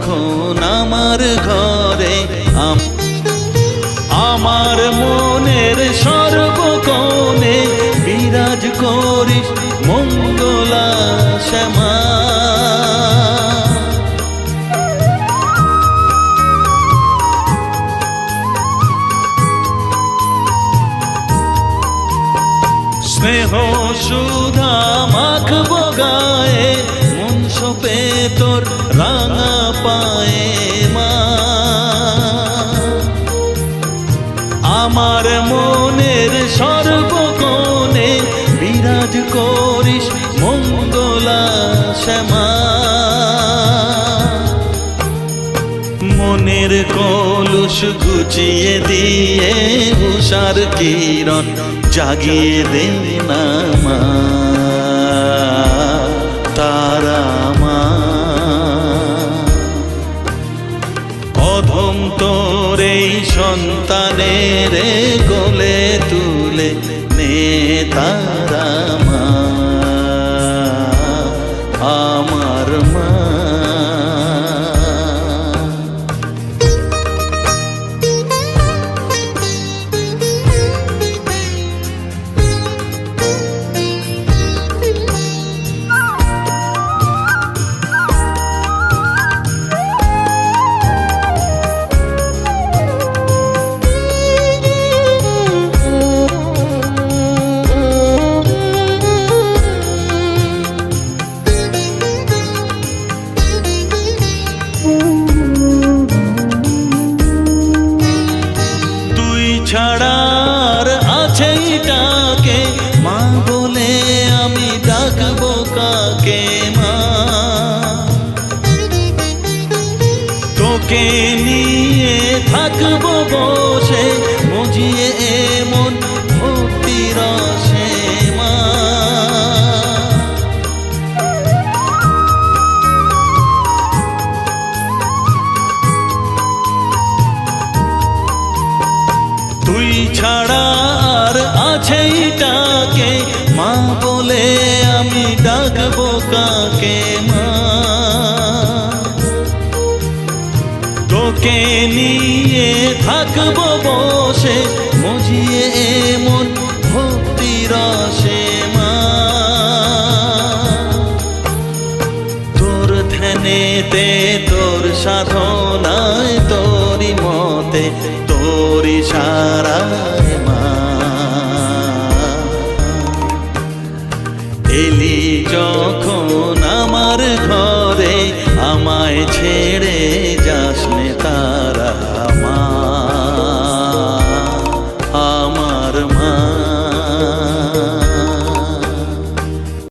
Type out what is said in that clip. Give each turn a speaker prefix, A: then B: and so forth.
A: যখন আমার ঘরে আম- আমার মনের সর্বকোণে বিরাজ করিস মঙ্গলা শ্যামা স্নেহ সুধা মাখব গায়ে মন সপে তোর রাঙা পায়ে মা। আমার মনের সর্বকোণে বিরাজ করিস গুছিয়ে দিয়ে উষার কিরণ জাগিয়ে দে না তারা মা। অধম তোর এই সন্তানের গোলে তুলে নে তারা মা। আমার তোকে নিয়ে থাকব বসে, মজিয়ে এমন ভক্তি রসে মা তুই ছাড়া আর আছেই মা বলে আমি ডাকবো কাকে মা? তোকে নিয়ে থাকব বসে, মজিয়ে এমন ভক্তি রসে মা। তোর ধ্যানেতে, তোর সাধনায় তোরি মতে